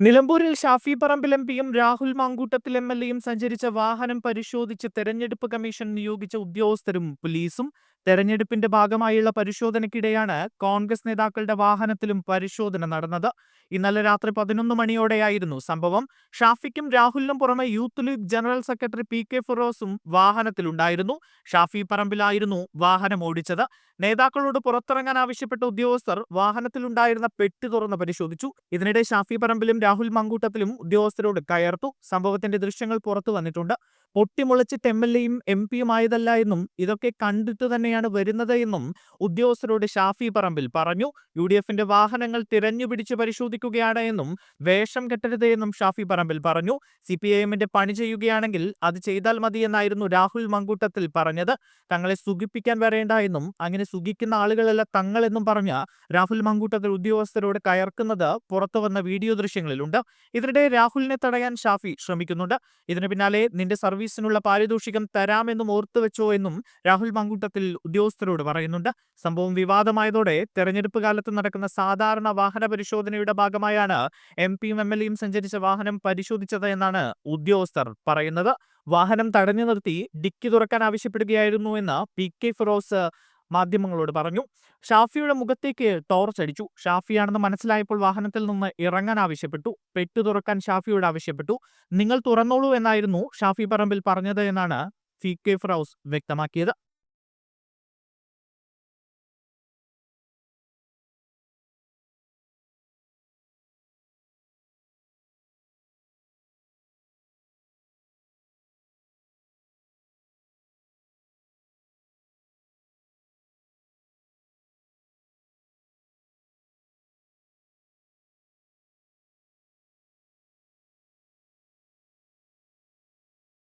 നിലമ്പൂരിൽ ഷാഫി പറമ്പിൽ എം പിയും Rahul Mamkootathil M L എയും സഞ്ചരിച്ച വാഹനം പരിശോധിച്ച് തെരഞ്ഞെടുപ്പ് കമ്മീഷൻ നിയോഗിച്ച ഉദ്യോഗസ്ഥരും പോലീസും തെരഞ്ഞെടുപ്പിന്റെ ഭാഗമായുള്ള പരിശോധനയ്ക്കിടെയാണ് കോൺഗ്രസ് നേതാക്കളുടെ വാഹനത്തിലും പരിശോധന നടന്നത്. ഇന്നലെ രാത്രി പതിനൊന്ന് മണിയോടെയായിരുന്നു സംഭവം. ഷാഫിക്കും രാഹുലിനും പുറമെ youth league general secretary P K ഫിറോസും വാഹനത്തിലുണ്ടായിരുന്നു. ഷാഫി പറമ്പിലായിരുന്നു വാഹനം ഓടിച്ചത്. നേതാക്കളോട് പുറത്തിറങ്ങാൻ ആവശ്യപ്പെട്ട ഉദ്യോഗസ്ഥർ വാഹനത്തിലുണ്ടായിരുന്ന പെട്ടി തുറന്ന് പരിശോധിച്ചു. ഇതിനിടെ ഷാഫി പറമ്പിലും രാഹുൽ മങ്കൂട്ടത്തിലും ഉദ്യോഗസ്ഥരോട് കയർത്തു. സംഭവത്തിന്റെ ദൃശ്യങ്ങൾ പുറത്തു വന്നിട്ടുണ്ട്. പൊട്ടിമുളച്ചിട്ട് എം എൽ എയും എം പിയുമായതല്ല എന്നും ഇതൊക്കെ കണ്ടിട്ട് തന്നെയാണ് വരുന്നത് എന്നും ഉദ്യോഗസ്ഥരോട് ഷാഫി പറമ്പിൽ പറഞ്ഞു. യു ഡി എഫിന്റെ വാഹനങ്ങൾ തിരഞ്ഞു പിടിച്ച് പരിശോധിക്കുകയാണ് എന്നും വേഷം കെട്ടരുത് എന്നും ഷാഫി പറമ്പിൽ പറഞ്ഞു. സി പി ഐ എമ്മിന്റെ പണി ചെയ്യുകയാണെങ്കിൽ അത് ചെയ്താൽ മതി എന്നായിരുന്നു രാഹുൽ മങ്കൂട്ടത്തിൽ പറഞ്ഞത്. തങ്ങളെ സുഖിപ്പിക്കാൻ വരേണ്ട എന്നും അങ്ങനെ സുഖിക്കുന്ന ആളുകളല്ല തങ്ങളെന്നും പറഞ്ഞ രാഹുൽ മങ്കൂട്ടത്തിൽ ഉദ്യോഗസ്ഥരോട് കയർക്കുന്നത് പുറത്തു വന്ന വീഡിയോ ദൃശ്യങ്ങളിലുണ്ട്. ഇതിനിടെ രാഹുലിനെ തടയാൻ ഷാഫി ശ്രമിക്കുന്നുണ്ട്. ഇതിനു പിന്നാലെ നിന്റെ സർവീസിനുള്ള പാരിതോഷികം തരാമെന്നും ഓർത്തുവെച്ചോ എന്നും രാഹുൽ മങ്കൂട്ടത്തിൽ ഉദ്യോഗസ്ഥരോട് പറയുന്നുണ്ട്. സംഭവം വിവാദമായതോടെ തെരഞ്ഞെടുപ്പ് കാലത്ത് നടക്കുന്ന സാധാരണ വാഹന പരിശോധനയുടെ ഭാഗമായാണ് എം പിയും എം എൽ എയും സഞ്ചരിച്ച വാഹനം പരിശോധിച്ചത് എന്നാണ് ഉദ്യോഗസ്ഥർ പറയുന്നത്. വാഹനം തടഞ്ഞു നിർത്തി ഡിക്കി തുറക്കാൻ ആവശ്യപ്പെടുകയായിരുന്നു എന്ന് പി കെ ഫിറോസ് മാധ്യമങ്ങളോട് പറഞ്ഞു. ഷാഫിയുടെ മുഖത്തേക്ക് ടോർച്ച് അടിച്ചു. ഷാഫിയാണെന്ന് മനസ്സിലായപ്പോൾ വാഹനത്തിൽ നിന്ന് ഇറങ്ങാൻ ആവശ്യപ്പെട്ടു. പെട്ടു തുറക്കാൻ ഷാഫിയോട് ആവശ്യപ്പെട്ടു. നിങ്ങൾ തുറന്നോളൂ എന്നായിരുന്നു ഷാഫി പറമ്പിൽ പറഞ്ഞത് എന്നാണ് സി കെ ഫിറോസ് വ്യക്തമാക്കിയത്.